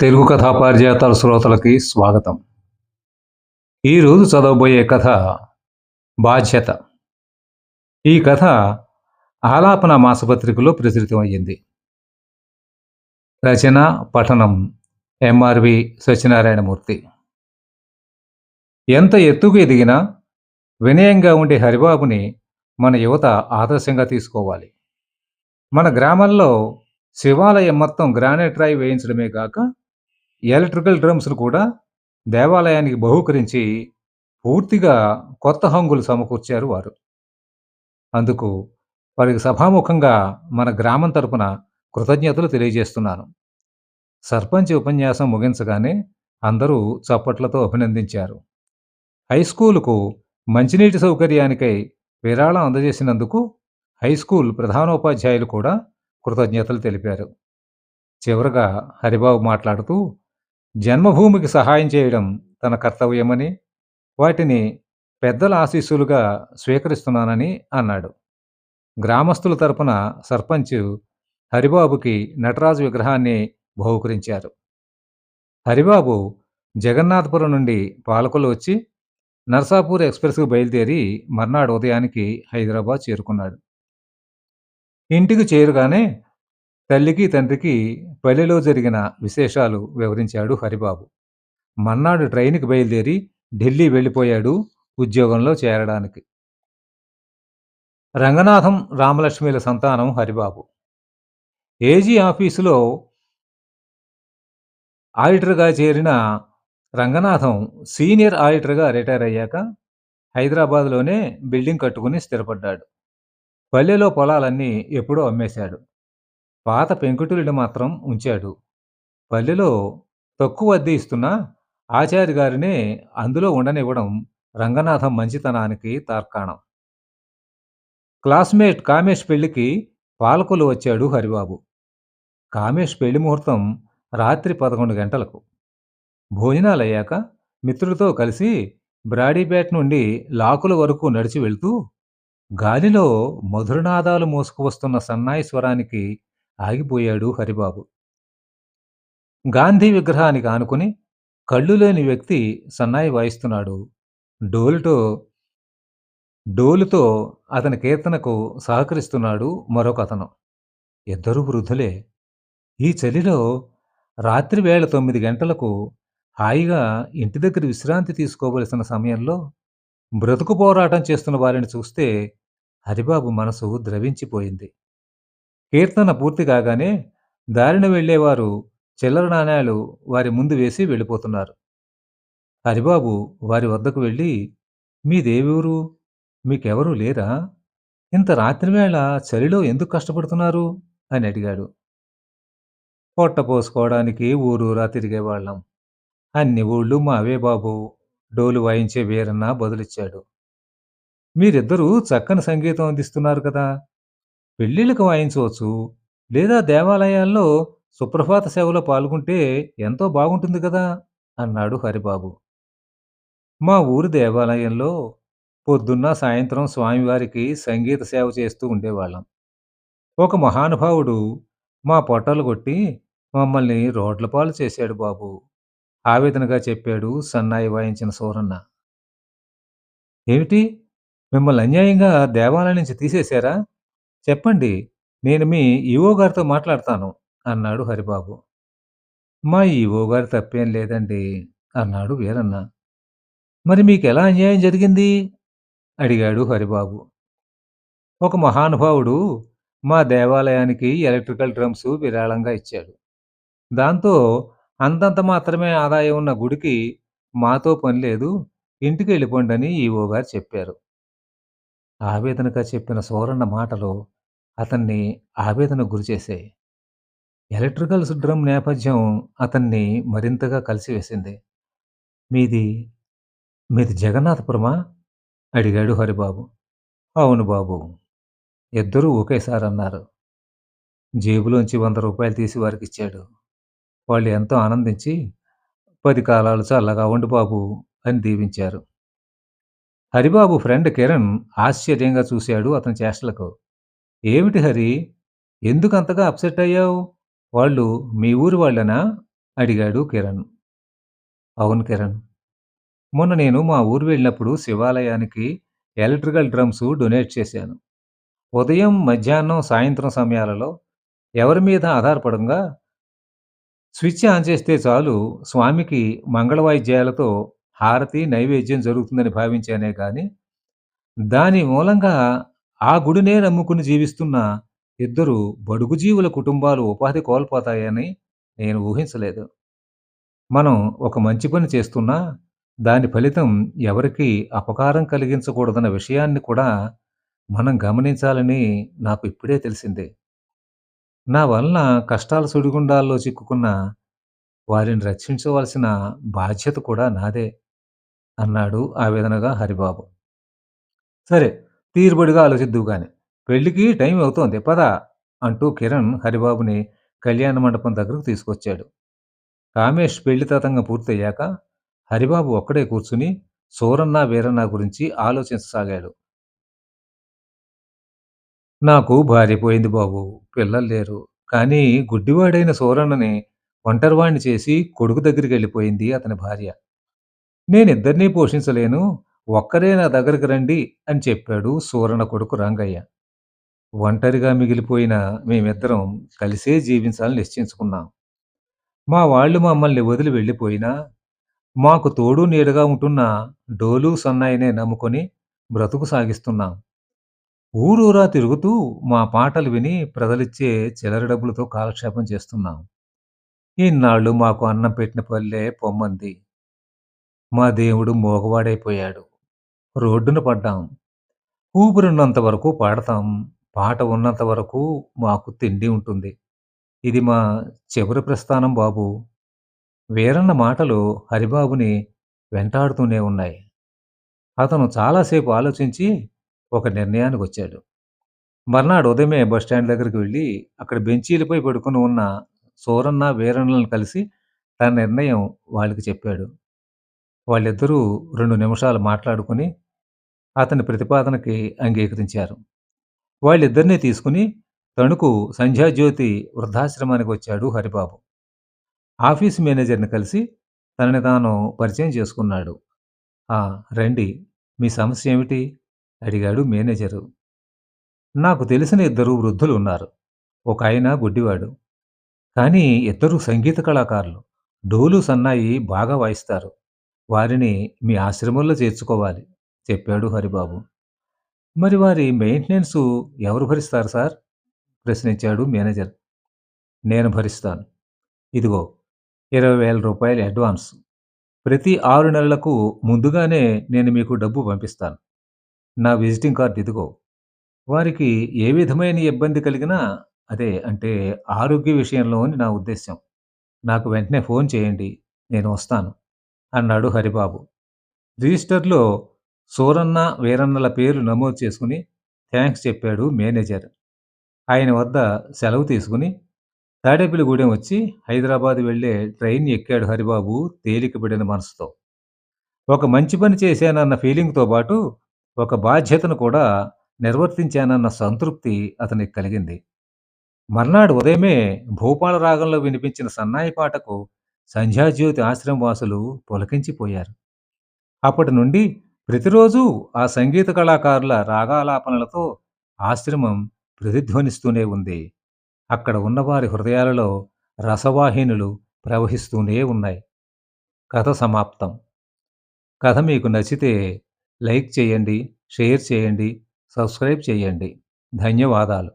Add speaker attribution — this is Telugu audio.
Speaker 1: తెలుగు కథా పారిజాతాల శ్రోతలకి స్వాగతం. ఈరోజు చదవబోయే కథ బాధ్యత. ఈ కథ ఆలాపన మాసపత్రికలో ప్రచురితమయ్యింది. రచన పఠనం ఎంఆర్వి సత్యనారాయణమూర్తి. ఎంత ఎత్తుకు ఎదిగినా వినయంగా ఉండే హరిబాబుని మన యువత ఆదర్శంగా తీసుకోవాలి. మన గ్రామంలో శివాలయం మొత్తం గ్రానైట్ రాయి వేయించడమే కాక ఎలక్ట్రికల్ డ్రమ్స్ను కూడా దేవాలయానికి బహూకరించి పూర్తిగా కొత్త హంగులు సమకూర్చారు వారు. అందుకు వారికి సభాముఖంగా మన గ్రామం తరపున కృతజ్ఞతలు తెలియజేస్తున్నాను. సర్పంచ్ ఉపన్యాసం ముగించగానే అందరూ చప్పట్లతో అభినందించారు. హై స్కూలుకు మంచినీటి సౌకర్యానికై విరాళం అందజేసినందుకు హై స్కూల్ ప్రధానోపాధ్యాయులు కూడా కృతజ్ఞతలు తెలిపారు. చివరగా హరిబాబు మాట్లాడుతూ జన్మభూమికి సహాయం చేయడం తన కర్తవ్యమని వాటిని పెద్దల ఆశీస్సులుగా స్వీకరిస్తున్నానని అన్నాడు. గ్రామస్తుల తరపున సర్పంచ్ హరిబాబుకి నటరాజు విగ్రహాన్ని బహుకరించారు. హరిబాబు జగన్నాథపురం నుండి పాలకులు వచ్చి నర్సాపూర్ ఎక్స్ప్రెస్కు బయలుదేరి మర్నాడు ఉదయానికి హైదరాబాద్ చేరుకున్నాడు. ఇంటికి చేరుగానే తల్లికి తండ్రికి పల్లెలో జరిగిన విశేషాలు వివరించాడు హరిబాబు. మన్నాడు ట్రైన్కి బయలుదేరి ఢిల్లీ వెళ్ళిపోయాడు ఉద్యోగంలో చేరడానికి. రంగనాథం రామలక్ష్మిల సంతానం హరిబాబు. ఏజీ ఆఫీసులో ఆడిటర్గా చేరిన రంగనాథం సీనియర్ ఆడిటర్గా రిటైర్ అయ్యాక హైదరాబాద్లోనే బిల్డింగ్ కట్టుకుని స్థిరపడ్డాడు. పల్లెలో పొలాలన్నీ ఎప్పుడో అమ్మేశాడు. పాత పెంకుటిల్ని మాత్రం ఉంచాడు. పల్లెలో తక్కువ అద్దె ఇస్తున్న ఆచార్య గారినే అందులో ఉండనివ్వడం రంగనాథం మంచితనానికి తార్కాణం. క్లాస్మేట్ కామేష్ పెళ్ళికి పాలకులు వచ్చాడు హరిబాబు. కామేష్ పెళ్ళి ముహూర్తం రాత్రి పదకొండు గంటలకు. భోజనాలయ్యాక మిత్రుడితో కలిసి బ్రాడీపేట నుండి లాకుల వరకు నడిచి వెళ్తూ గాలిలో మధురనాదాలు మోసుకువస్తున్న సన్నాయి స్వరానికి ఆగిపోయాడు హరిబాబు. గాంధీ విగ్రహానికి ఆనుకుని కళ్ళు లేని వ్యక్తి సన్నాయి వాయిస్తున్నాడు. డోలుతో డోలుతో అతని కీర్తనకు సహకరిస్తున్నాడు మరొక అతను ఇద్దరు వృద్ధులే. ఈ చలిలో రాత్రి వేళ తొమ్మిది గంటలకు హాయిగా ఇంటి దగ్గర విశ్రాంతి తీసుకోవలసిన సమయంలో బ్రతుకు పోరాటం చేస్తున్న వారిని చూస్తే హరిబాబు మనసు ద్రవించిపోయింది. కీర్తన పూర్తి కాగానే దారిన వెళ్ళేవారు చిల్లర నాణేలు వారి ముందు వేసి వెళ్ళిపోతున్నారు. హరిబాబు వారి వద్దకు వెళ్ళి మీదేవూరు మీకెవరూ లేరా? ఇంత రాత్రివేళ చలిలో ఎందుకు కష్టపడుతున్నారు? అని అడిగాడు. పొట్ట పోసుకోవడానికి ఊరూరా తిరిగేవాళ్ళం అన్ని ఊళ్ళు మావే బాబు డోలు వాయించే వీరన్న బదులిచ్చాడు. మీరిద్దరూ చక్కని సంగీతం అందిస్తున్నారు కదా? పెళ్ళిళ్ళకి వాయించవచ్చు. లేదా దేవాలయాల్లో సుప్రభాత సేవలో పాల్గొంటే ఎంతో బాగుంటుంది కదా! అన్నాడు హరిబాబు. మా ఊరి దేవాలయంలో పొద్దున్న సాయంత్రం స్వామివారికి సంగీత సేవ చేస్తూ ఉండేవాళ్ళం. ఒక మహానుభావుడు మా పొట్టలు కొట్టి మమ్మల్ని రోడ్ల పాలు చేశాడు బాబు. ఆవేదనగా చెప్పాడు సన్నాయి వాయించిన సూరన్న. ఏమిటి? మిమ్మల్ని అన్యాయంగా దేవాలయం నుంచి తీసేశారా? చెప్పండి నేను మీ ఈవో గారితో మాట్లాడతాను అన్నాడు హరిబాబు. మా ఈవో గారి తప్పేం లేదండి అన్నాడు వీరన్న. మరి మీకు ఎలా అన్యాయం జరిగింది? అడిగాడు హరిబాబు. ఒక మహానుభావుడు మా దేవాలయానికి ఎలక్ట్రికల్ డ్రమ్స్ విరాళంగా ఇచ్చాడు. దాంతో అంతంత మాత్రమే ఆదాయం ఉన్న గుడికి మాతో పని లేదు ఇంటికి వెళ్ళిపోండి అని ఈవో గారు చెప్పారు. ఆవేదనగా చెప్పిన సోరన్న మాటలు అతన్ని ఆవేదన గురిచేశాయి ఎలక్ట్రికల్స్ డ్రమ్ నేపథ్యం అతన్ని మరింతగా కలిసివేసింది మీది మీది జగన్నాథపురమా? అడిగాడు హరిబాబు. అవును బాబు ఇద్దరూ ఒకేసారి అన్నారు. జేబులోంచి వంద రూపాయలు తీసి వారికి ఇచ్చాడు వాళ్ళు ఎంతో ఆనందించి పది కాలాలు చల్లగా ఉండు బాబు అని దీవించారు. హరిబాబు ఫ్రెండ్ కిరణ్ ఆశ్చర్యంగా చూశాడు అతని చేష్టలకు. ఏమిటి హరి ఎందుకు అంతగా అప్సెట్ అయ్యావు వాళ్ళు మీ ఊరి వాళ్ళనా అడిగాడు కిరణ్. అవును కిరణ్. మొన్న నేను మా ఊరు వెళ్ళినప్పుడు శివాలయానికి ఎలక్ట్రికల్ డ్రమ్స్ డొనేట్ చేశాను. ఉదయం, మధ్యాహ్నం, సాయంత్రం సమయాలలో ఎవరి మీద ఆధారపడంగా స్విచ్ ఆన్ చేస్తే చాలు స్వామికి మంగళ వాయిద్యాలతో హారతి, నైవేద్యం జరుగుతుందని భావించానే కానీ దాని మూలంగా ఆ గుడినే నమ్ముకుని జీవిస్తున్న ఇద్దరు బడుగు జీవుల కుటుంబాలు ఉపాధి కోల్పోతాయని నేను ఊహించలేదు. మనం ఒక మంచి పని చేస్తున్నా, దాని ఫలితం ఎవరికీ అపకారం కలిగించకూడదన్న విషయాన్ని కూడా మనం గమనించాలని నాకు ఇప్పుడే తెలిసింది. నా వలన కష్టాల సుడిగుండాల్లో చిక్కుకున్న వారిని రక్షించవలసిన బాధ్యత కూడా నాదే అన్నాడు ఆవేదనగా హరిబాబు. సరే తీరుబడిగా ఆలోచిద్దువు గాని. పెళ్ళికి టైం అవుతోంది పద అంటూ కిరణ్ హరిబాబుని కళ్యాణ మండపం దగ్గరకు తీసుకొచ్చాడు. కామేష్ పెళ్ళి తతంగం పూర్తయ్యాక హరిబాబు ఒక్కడే కూర్చుని సూరన్న, వీరన్న గురించి ఆలోచించసాగాడు. నాకు భార్య పోయింది బాబు. పిల్లలు లేరు. కానీ గుడ్డివాడైన సూరన్నని ఒంటరివాణ్ణి చేసి కొడుకు దగ్గరికి వెళ్ళిపోయింది అతని భార్య. నేనిద్దరినీ పోషించలేను. ఒక్కరే నా దగ్గరికి రండి అని చెప్పాడు సూరణ కొడుకు రంగయ్య. ఒంటరిగా మిగిలిపోయిన మేమిద్దరం కలిసే జీవించాలని నిశ్చయించుకున్నాం. మా వాళ్ళు మమ్మల్ని వదిలి వెళ్ళిపోయినా, మాకు తోడు నీడగా ఉంటున్న డోలు, సన్నాయినే నమ్ముకొని బ్రతుకు సాగిస్తున్నాం. ఊరూరా తిరుగుతూ మా పాటలు విని ప్రజలిచ్చే చిల్లర డబ్బులతో కాలక్షేపం చేస్తున్నాం. ఇన్నాళ్ళు మాకు అన్నం పెట్టిన పల్లె పొమ్మంది. మా దేవుడు మోగవాడైపోయాడు. రోడ్డున పడ్డాం. ఊపిరున్నంత వరకు పాడతాం. పాట ఉన్నంత వరకు మాకు తిండి ఉంటుంది. ఇది మా చివరి ప్రస్థానం బాబు వీరన్న మాటలు హరిబాబుని వెంటాడుతూనే ఉన్నాయి. అతను చాలాసేపు ఆలోచించి ఒక నిర్ణయానికి వచ్చాడు మర్నాడు ఉదయమే బస్టాండ్ దగ్గరికి వెళ్ళి అక్కడ బెంచీలపై పడుకుని ఉన్న సూరన్న, వీరన్నలను కలిసి తన నిర్ణయం వాళ్ళకి చెప్పాడు. వాళ్ళిద్దరూ రెండు నిమిషాలు మాట్లాడుకొని అతని ప్రతిపాదనకి అంగీకరించారు. వాళ్ళిద్దరినీ తీసుకుని తణుకు సంధ్యాజ్యోతి వృద్ధాశ్రమానికి వచ్చాడు హరిబాబు. ఆఫీసు మేనేజర్‌ని కలిసి తనని తాను పరిచయం చేసుకున్నాడు. ఆ! రండి. మీ సమస్య ఏమిటి? అడిగాడు మేనేజరు. నాకు తెలిసిన ఇద్దరు వృద్ధులు ఉన్నారు ఒకాయన గుడ్డివాడు. కానీ ఇద్దరు సంగీత కళాకారులు. డోలు, సన్నాయి బాగా వాయిస్తారు. వారిని మీ ఆశ్రమంలో చేర్చుకోవాలి చెప్పాడు హరిబాబు. మరి వారి మెయింటెనెన్స్ ఎవరు భరిస్తారు సార్? ప్రశ్నించాడు మేనేజర్. నేను భరిస్తాను. ఇదిగో ఇరవై వేల రూపాయలు అడ్వాన్స్. ప్రతి ఆరు నెలలకు ముందుగానే నేను మీకు డబ్బు పంపిస్తాను. నా విజిటింగ్ కార్డు ఇదిగో. వారికి ఏ విధమైన ఇబ్బంది కలిగినా అదే అంటే ఆరోగ్య విషయంలో అని నా ఉద్దేశ్యం. నాకు వెంటనే ఫోన్ చేయండి. నేను వస్తాను అన్నాడు హరిబాబు. రిజిస్టర్‌లో సూరన్న, వీరన్నల పేరు నమోదు చేసుకుని థ్యాంక్స్ చెప్పాడు మేనేజర్. ఆయన వద్ద సెలవు తీసుకుని తాడేపల్లిగూడెం వచ్చి హైదరాబాద్ వెళ్ళే ట్రైన్ ఎక్కాడు హరిబాబు తేలికపడిన మనసుతో. ఒక మంచి పని చేశానన్న ఫీలింగ్‌తో పాటు ఒక బాధ్యతను కూడా నిర్వర్తించానన్న సంతృప్తి అతనికి కలిగింది. మర్నాడు ఉదయమే భూపాల రాగంలో వినిపించిన సన్నాయి పాటకు సంధ్యాజ్యోతి ఆశ్రమవాసులు పులకించిపోయారు. అప్పటి నుండి ప్రతిరోజూ ఆ సంగీత కళాకారుల రాగాలాపనలతో ఆశ్రమం ప్రతిధ్వనిస్తూనే ఉంది. అక్కడ ఉన్నవారి హృదయాలలో రసవాహినులు ప్రవహిస్తూనే ఉన్నాయి. కథ సమాప్తం. కథ మీకు నచ్చితే లైక్ చేయండి, షేర్ చేయండి, సబ్స్క్రైబ్ చేయండి. ధన్యవాదాలు.